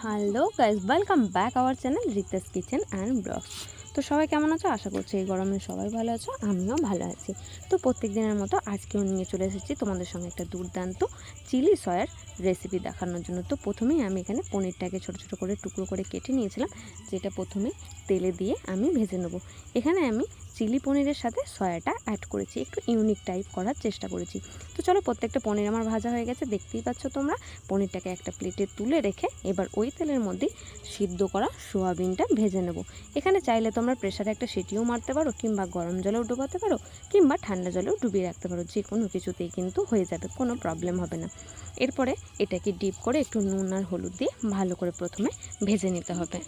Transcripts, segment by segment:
Hello guys welcome back our channel Rita's kitchen and blogs তো সবাই কেমন আছো? আশা করছি এই গরমে সবাই ভালো আছো, আমিও ভালো আছি। তো প্রত্যেক দিনের মতো আজকেও নিয়ে চলে এসেছি তোমাদের সঙ্গে একটা দুর্দান্ত চিলি সয়ার রেসিপি দেখানোর জন্য। তো প্রথমেই আমি এখানে পনিরটাকে ছোটো ছোটো করে টুকরো করে কেটে নিয়েছিলাম, যেটা প্রথমে তেলে দিয়ে আমি ভেজে নেব। এখানে আমি চিলি পনিরের সাথে সয়াটা অ্যাড করেছি। একটু ইউনিক টাইপ করার চেষ্টা করেছি। তো চলো প্রত্যেকটা পনির আমার ভাজা হয়ে গেছে, দেখতেই পাচ্ছ তোমরা। পনিরটাকে একটা প্লেটে তুলে রেখে এবার ওই তেলের মধ্যেই সিদ্ধ করা সোয়াবিনটা ভেজে নেব। এখানে চাইলে তোমরা প্রেশারে একটা সিটিও মারতে পারো, কিংবা গরম জলেও ডুবাতে পারো, কিংবা ঠান্ডা জলেও ডুবিয়ে রাখতে পারো। যে কোনো কিছুতেই কিন্তু হয়ে যাবে, কোনো প্রবলেম হবে না। এরপরে এটাকে ডিপ করে একটু নুন আর হলুদ দিয়ে ভালো করে প্রথমে ভেজে নিতে হবে।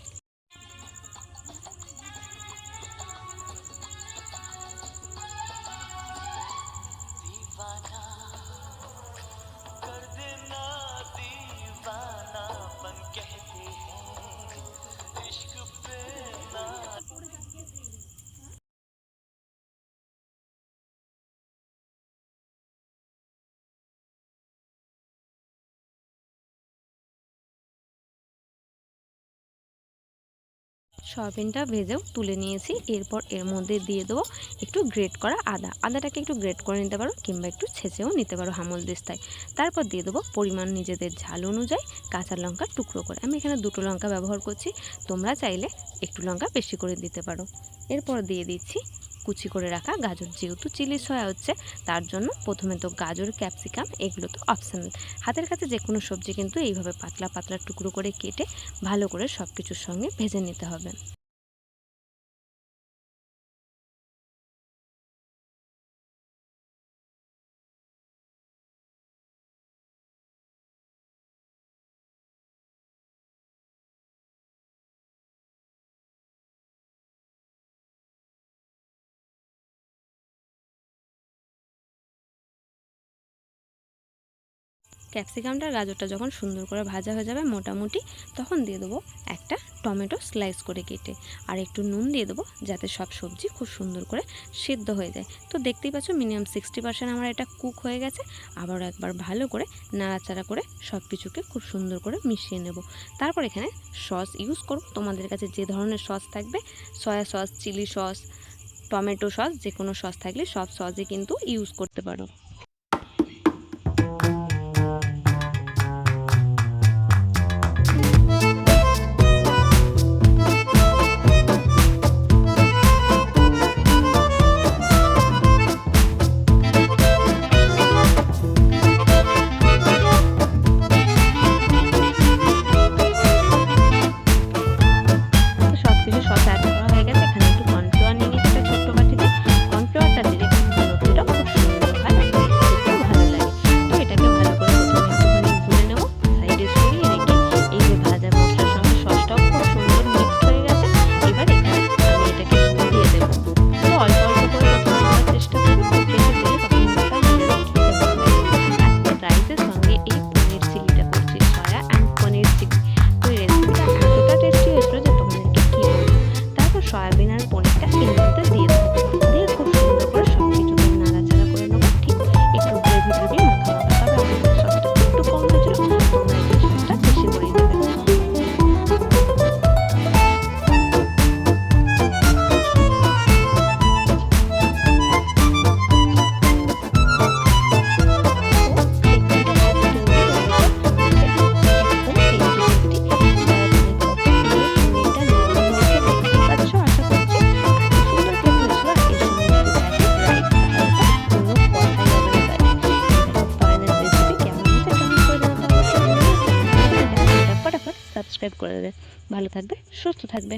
সয়াবিনটা ভেজেও তুলে নিয়েছি। এরপর এর মধ্যে দিয়ে দেবো একটু গ্রেট করা আদা। আদাটাকে একটু গ্রেট করে নিতে পারো কিংবা একটু ছেঁচেও নিতে পারো হামল দিস্তায়। তারপর দিয়ে দেবো পরিমাণ নিজেদের ঝাল অনুযায়ী কাঁচা লঙ্কা টুকরো করে। আমি এখানে দুটো লঙ্কা ব্যবহার করছি। তোমরা চাইলে একটু লঙ্কা বেশি করে দিতে পারো। এরপর দিয়ে দিচ্ছি কুচি করে রাখা গাজর, যেহেতু চিলি সয়া হচ্ছে, তার জন্য প্রথমে তো গাজর, ক্যাপসিকাম, এগুলো তো অপশানাল হাতের কাছে যে কোনো সবজি কিন্তু এইভাবে পাতলা পাতলা টুকরো করে কেটে ভালো করে সব কিছুর সঙ্গে ভেজে নিতে হবে। ক্যাপসিকামটা গাজরটা যখন সুন্দর করে ভাজা হয়ে যাবে মোটামুটি, তখন দিয়ে দেবো একটা টমেটো স্লাইস করে কেটে। আর একটু নুন দিয়ে দেবো যাতে সব সবজি খুব সুন্দর করে সিদ্ধ হয়ে যায়। তো দেখতেই পাচ্ছ মিনিমাম সিক্সটি পার্সেন্ট আমার এটা কুক হয়ে গেছে। আবারও একবার ভালো করে নাড়াচাড়া করে সব কিছুকে খুব সুন্দর করে মিশিয়ে নেব। তারপর এখানে সস ইউজ করব। তোমাদের কাছে যে ধরনের সস থাকবে, soy sauce, chilli sauce, tomato sauce যে কোনো সস থাকলে সব সসই কিন্তু ইউজ করতে পারো। সাবস্ক্রাইব করে দেবে। ভালো থাকবে সুস্থ থাকবে।